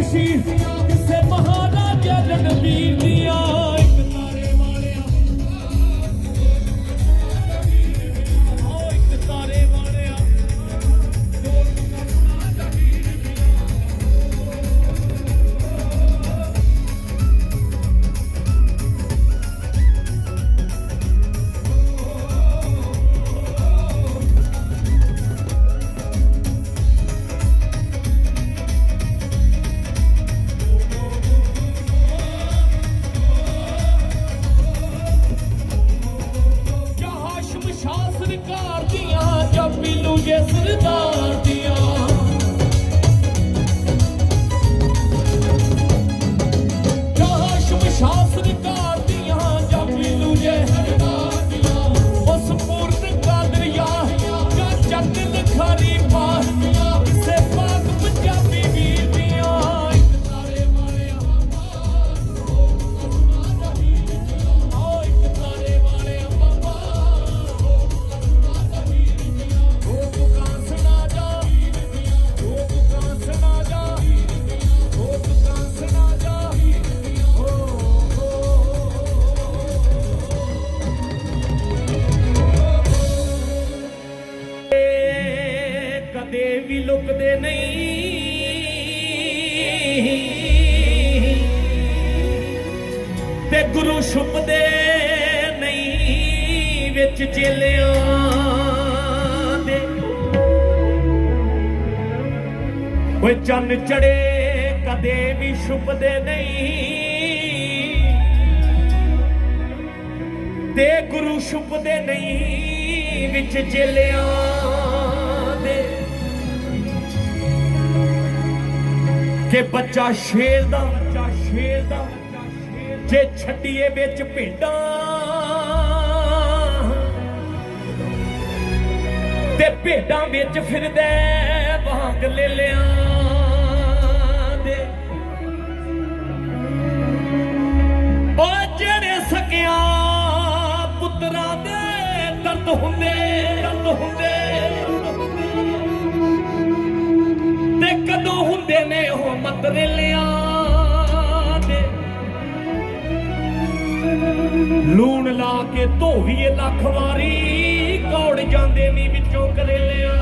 vestir ਦੀਆਂ ਜਾਂ ਜੇ ਸਰਦਾਰ ਗੁਰੂ ਛੁਪਦੇ ਨਹੀਂ ਵਿੱਚ ਚੇਲਿਆਂ ਦੇ। ਓਏ ਚੰਨ ਚੜੇ ਕਦੇ ਵੀ ਛੁਪਦੇ ਨਹੀਂ। ਤੇ ਗੁਰੂ ਛੁਪਦੇ ਨਹੀਂ ਵਿੱਚ ਚੇਲਿਆਂ ਦੇ। ਕਿ ਬੱਚਾ ਸ਼ੇਰ ਦਾ ਬੱਚਾ ਸ਼ੇਰ ਦਾ ਜੇ ਛੱਡੀਏ ਵਿੱਚ ਭੇਡਾਂ, ਤੇ ਭੇਡਾਂ ਵਿੱਚ ਫਿਰਦਾ ਵਾਂਗ ਲੈ ਲਿਆਂ ਦੇ। ਉਹ ਜਿਹੜੇ ਸਕਿਆ ਪੁੱਤਰਾਂ ਦੇ ਦਰਦ ਹੁੰਦੇ ਦਰਦ ਹੁੰਦੇ ਤੇ ਕਦੋਂ ਹੁੰਦੇ ਨੇ ਉਹ ਮਤਰੇਲਿਆਂ ਦੇ ਲੂਣ ਲਾ ਕੇ ਧੋਵੀਏ ਲੱਖ ਵਾਰੀ, ਕੌੜ ਜਾਂਦੇ ਨਹੀਂ ਵਿੱਚੋਂ ਕਰੇਲਿਆਂ।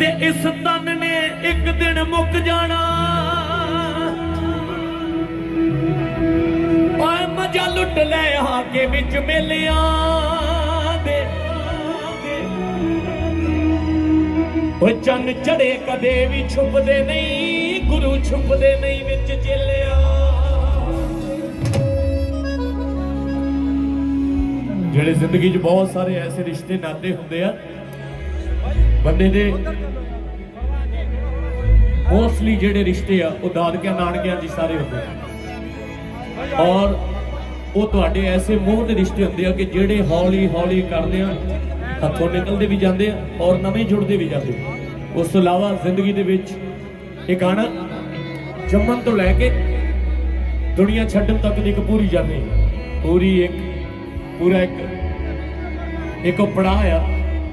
ਤੇ ਇਸ ਤਨ ਨੇ ਇੱਕ ਦਿਨ ਮੁੱਕ ਜਾਣਾ। ਓਏ ਮਜਾ ਲੁੱਟ ਲੈ ਆ ਕੇ ਵਿੱਚ ਮੇਲਿਆਂ। ਓ ਚੰਨ ਚੜੇ ਕਦੇ ਵੀ ਛੁਪਦੇ ਨਹੀਂ, ਗੁਰੂ ਛੁਪਦੇ ਨਹੀਂ ਵਿੱਚ ਚੇਲਿਆ। ਜਿਹੜੇ ਜ਼ਿੰਦਗੀ 'ਚ ਬਹੁਤ ਸਾਰੇ ਐਸੇ ਰਿਸ਼ਤੇ ਨਾਤੇ ਹੁੰਦੇ ਆ, ਬੰਦੇ ਦੇ ਮੋਸਟਲੀ ਜਿਹੜੇ ਰਿਸ਼ਤੇ ਆ, ਉਹ ਦਾਦਕਿਆਂ, ਨਾਨਕਿਆਂ ਦੀ ਸਾਰੇ ਹੁੰਦੇ ਆ। ਔਰ ਉਹ ਤੁਹਾਡੇ ਐਸੇ ਮੋਹ ਦੇ ਰਿਸ਼ਤੇ ਹੁੰਦੇ ਆ ਕਿ ਜਿਹੜੇ ਹੌਲੀ ਹੌਲੀ ਕਰਦੇ ਆ ਹੱਥੋਂ ਨਿਕਲਦੇ ਵੀ ਜਾਂਦੇ ਆ ਔਰ ਨਵੇਂ ਜੁੜਦੇ ਵੀ ਜਾਂਦੇ ਉਸ ਤੋਂ ਇਲਾਵਾ ਜ਼ਿੰਦਗੀ ਦੇ ਵਿੱਚ ਇਹ ਗਾਣਾ ਜੰਮਣ ਤੋਂ ਲੈ ਕੇ ਦੁਨੀਆ ਛੱਡਣ ਤੱਕ ਦੀ ਇੱਕ ਪੂਰੀ ਜਰਨੀ ਪੂਰੀ ਇੱਕ, ਪੂਰਾ ਇੱਕ ਇੱਕ ਪੜਾਅ ਆ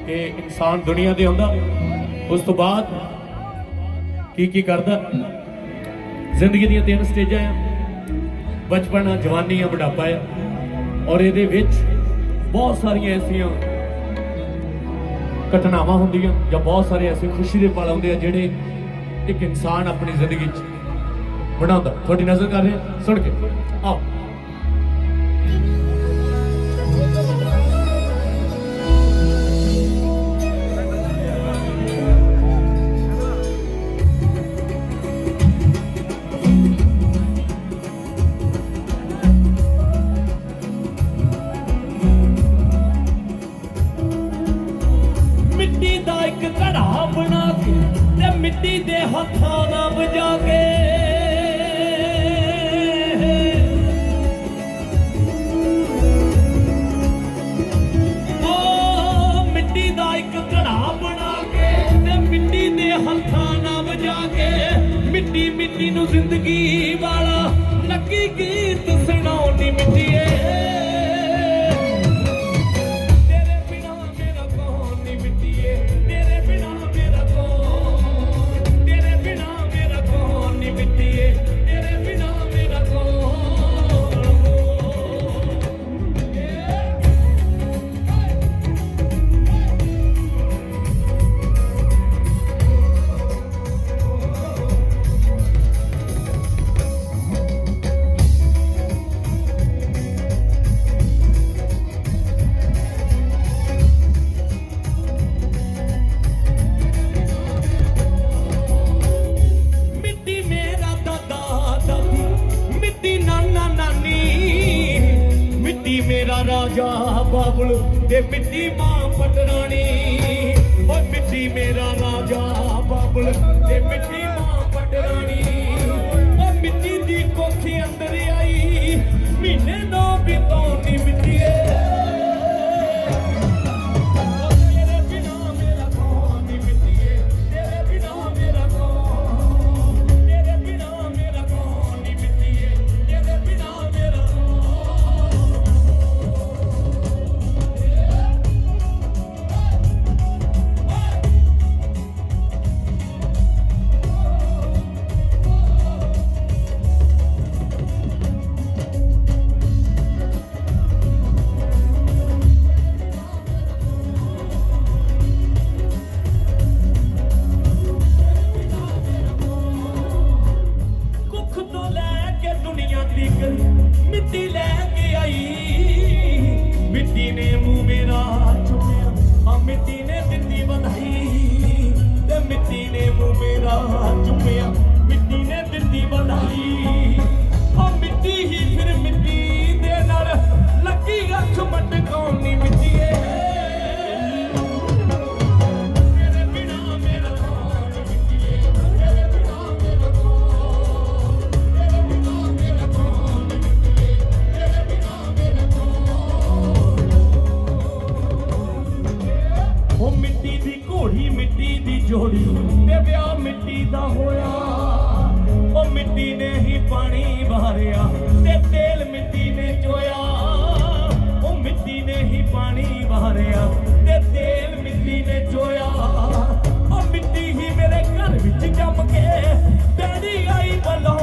ਕਿ ਇਨਸਾਨ ਦੁਨੀਆ ਦੇ ਆਉਂਦਾ ਉਸ ਤੋਂ ਬਾਅਦ ਕੀ ਕੀ ਕਰਦਾ? ਜ਼ਿੰਦਗੀ ਦੀਆਂ ਤਿੰਨ ਸਟੇਜਾਂ ਆ। ਬਚਪਨ ਆ, ਜਵਾਨੀ ਆ, ਬੁਢਾਪਾ ਆ। ਔਰ ਇਹਦੇ ਵਿੱਚ ਬਹੁਤ ਸਾਰੀਆਂ ਐਸੀਆਂ ਘਟਨਾਵਾਂ ਹੁੰਦੀਆਂ ਜਾਂ ਬਹੁਤ ਸਾਰੇ ਐਸੇ ਖੁਸ਼ੀ ਦੇ ਪਲ ਆਉਂਦੇ ਆ ਜਿਹੜੇ ਇੱਕ ਇਨਸਾਨ ਆਪਣੀ ਜ਼ਿੰਦਗੀ 'ਚ ਬਣਾਉਂਦਾ। ਤੁਹਾਡੀ ਨਜ਼ਰ ਕਰ ਰਿਹਾ ਸੁਣ ਕੇ। ਆਓ। ਮੈਨੂੰ ਜ਼ਿੰਦਗੀ ਵਾਲਾ ਲੱਗੀ ਕੀ ਜਾ ਬਾਬਲ ਤੇ ਮਿੱਟੀ ਮਾਂ ਪਟਰਾਣੀ। ਓ ਮਿੱਟੀ ਮੇਰਾ ਰਾਜਾ ਬਾਬਲ ਤੇ ਮਿੱਟੀ ਮਾਂ ਪਟਰਾਣੀ। ਮਿੱਟੀ ਲੈ ਕੇ ਆਈ। ਮਿੱਟੀ ਨੇ ਮੂੰਹ ਮੇਰਾ ਚੁੰਮਿਆ ਆ ਮਿੱਟੀ ਨੇ ਦਿੱਤੀ ਵਧਾਈ ਤੇ ਮਿੱਟੀ ਨੇ ਮੂੰਹ ਮੇਰਾ ਚੁੰਮਿਆ ਮਿੱਟੀ ਨੇ ਦਿੱਤੀ ਵਧਾਈ। ਆ ਮਿੱਟੀ ਹੀ ਫਿਰ ਮਿੱਟੀ ਦੇ ਨਾਲ ਲੱਗੀ ਅੱਖ ਮਟਕਾਉਣ ਹੋਇਆ। ਉਹ ਮਿੱਟੀ ਨੇ ਹੀ ਪਾਣੀ ਵਾਰਿਆ ਤੇ ਤੇਲ ਮਿੱਟੀ ਨੇ ਚੋਇਆ। ਉਹ ਮਿੱਟੀ ਨੇ ਹੀ ਪਾਣੀ ਵਾਰਿਆ ਤੇ ਤੇਲ ਮਿੱਟੀ ਨੇ ਚੋਇਆ। ਉਹ ਮਿੱਟੀ ਹੀ ਮੇਰੇ ਘਰ ਵਿੱਚ ਜੰਮ ਕੇ ਡੈਡੀ ਆਈ ਬਲੋ